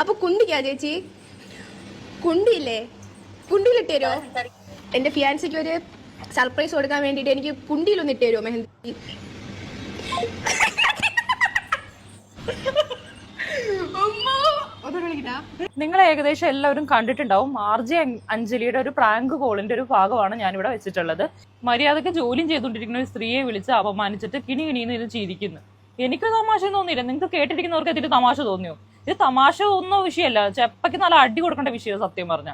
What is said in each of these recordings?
അപ്പൊ കുണ്ടിക്കാ ചേച്ചി. കുണ്ടിയില്ലേ? കുണ്ടിയിലിട്ട് തരുമോ എന്റെ ഫിയാൻസിക്ക് ഒരു സർപ്രൈസ് കൊടുക്കാൻ വേണ്ടിട്ട് എനിക്ക് കുണ്ടിയിലൊന്ന് ഇട്ട് തരുമോ മെഹന്തി. നിങ്ങൾ ഏകദേശം എല്ലാവരും കണ്ടിട്ടുണ്ടാവും. ആർജെ അഞ്ജലിയുടെ ഒരു പ്രാങ്ക് കോളിന്റെ ഒരു ഭാഗമാണ് ഞാനിവിടെ വെച്ചിട്ടുള്ളത്. മര്യാദയ്ക്ക് ജോലിയും ചെയ്തുകൊണ്ടിരിക്കുന്ന ഒരു സ്ത്രീയെ വിളിച്ച് അപമാനിച്ചിട്ട് കിണി കിണിന്ന് ഇത് ചിരിക്കുന്നു. എനിക്ക് തമാശ തോന്നിയില്ല. നിങ്ങൾക്ക് കേട്ടിരിക്കുന്നവർക്ക് എത്തിയിട്ട് തമാശ തോന്നിയോ? ഇത് തമാശ ഒന്നും വിഷയമല്ല ചെപ്പയ്ക്ക് നല്ല അടി കൊടുക്കേണ്ട വിഷയം സത്യം പറഞ്ഞ.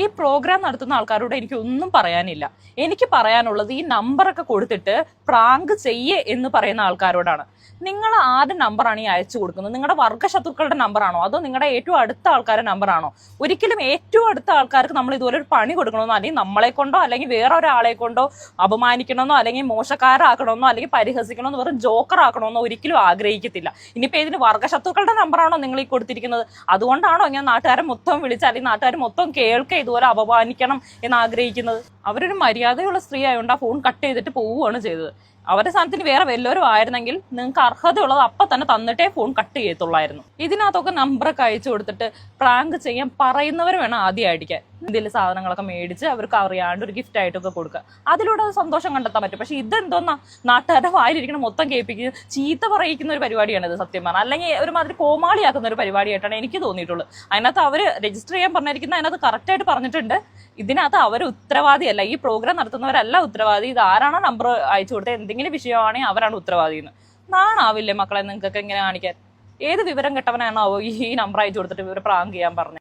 ഈ പ്രോഗ്രാം നടത്തുന്ന ആൾക്കാരോട് എനിക്ക് ഒന്നും പറയാനില്ല. എനിക്ക് പറയാനുള്ളത് ഈ നമ്പറൊക്കെ കൊടുത്തിട്ട് പ്രാങ്ക് ചെയ്യേ എന്ന് പറയുന്ന ആൾക്കാരോടാണ്. നിങ്ങൾ ആരുടെ നമ്പറാണ് ഈ അയച്ചു കൊടുക്കുന്നത്. നിങ്ങളുടെ വർഗശത്രുക്കളുടെ നമ്പറാണോ അതോ നിങ്ങളുടെ ഏറ്റവും അടുത്ത ആൾക്കാരുടെ നമ്പറാണോ ഒരിക്കലും ഏറ്റവും അടുത്ത ആൾക്കാർക്ക് നമ്മൾ ഇതുപോലെ ഒരു പണി കൊടുക്കണമെന്നോ അല്ലെങ്കിൽ നമ്മളെ കൊണ്ടോ അല്ലെങ്കിൽ വേറെ ഒരാളെ കൊണ്ടോ അപമാനിക്കണമെന്നോ അല്ലെങ്കിൽ മോശക്കാരാക്കണമെന്നോ അല്ലെങ്കിൽ പരിഹസിക്കണമെന്നോ വെറും ജോക്കർ ആക്കണമെന്നോ ഒരിക്കലും ആഗ്രഹിക്കത്തില്ല. ഇനിയിപ്പോൾ ഇതിന് വർഗശത്രുക്കളുടെ നമ്പറാണോ നിങ്ങൾ ഈ കൊടുത്തിരിക്കുന്നത്? അതുകൊണ്ടാണോ ഞാൻ നാട്ടുകാരെ മൊത്തം വിളിച്ച് അല്ലെങ്കിൽ നാട്ടുകാർ മൊത്തം കേൾക്കുക ഇതുപോലെ അപമാനിക്കണം എന്ന് ആഗ്രഹിക്കുന്നത് അവരൊരു മര്യാദയുള്ള സ്ത്രീ ആയതുകൊണ്ട് ആ ഫോൺ കട്ട് ചെയ്തിട്ട് പോവുകയാണ് ചെയ്തത്. അവരുടെ സ്ഥാനത്തിന് വേറെ വല്ലവരും ആയിരുന്നെങ്കിൽ നിങ്ങൾക്ക് അർഹതയുള്ളത് അപ്പം തന്നെ തന്നിട്ടേ ഫോൺ കട്ട് ചെയ്യത്തുള്ളായിരുന്നു. ഇതിനകത്തൊക്കെ നമ്പറൊക്കെ അയച്ചു കൊടുത്തിട്ട് പ്രാങ്ക് ചെയ്യാൻ പറയുന്നവർ വേണം ആദ്യം അടിക്കാൻ എന്തെങ്കിലും സാധനങ്ങളൊക്കെ മേടിച്ച് അവർക്ക് അറിയാണ്ട് ഒരു ഗിഫ്റ്റ് ആയിട്ടൊക്കെ കൊടുക്കുക. അതിലൂടെ അത് സന്തോഷം കണ്ടെത്താൻ പറ്റും. പക്ഷെ ഇതെന്തോന്നാ? നാട്ടുകാരുടെ വായിലിരിക്കണ മൊത്തം കേൾപ്പിക്കുക. ചീത്ത പറയിക്കുന്ന ഒരു പരിപാടിയാണ് ഇത് സത്യം പറഞ്ഞാൽ. അല്ലെങ്കിൽ ഒരുമാതിരി കോമാളിയാക്കുന്ന ഒരു പരിപാടിയായിട്ടാണ് എനിക്ക് തോന്നിയിട്ടുള്ളത്. അതിനകത്ത് അവർ രജിസ്റ്റർ ചെയ്യാൻ പറഞ്ഞിരിക്കുന്ന അതിനകത്ത് കറക്റ്റായിട്ട് പറഞ്ഞിട്ടുണ്ട്. ഇതിനകത്ത് അവർ ഉത്തരവാദിയല്ല ഈ പ്രോഗ്രാം നടത്തുന്നവരല്ല ഉത്തരവാദി. ഇത് ആരാണോ നമ്പർ അയച്ചു കൊടുത്തത്? എന്തെങ്കിലും വിഷയമാണെങ്കിൽ അവരാണ് ഉത്തരവാദി എന്ന്. നാണാവില്ലേ മക്കളെ നിങ്ങൾക്കൊക്കെ ഇങ്ങനെ കാണിക്കാൻ? ഏത് വിവരം കെട്ടവനാണോ ഈ നമ്പർ അയച്ചു കൊടുത്തിട്ട് ഇവർ പ്രാങ്ക് ചെയ്യാൻ പറഞ്ഞത്?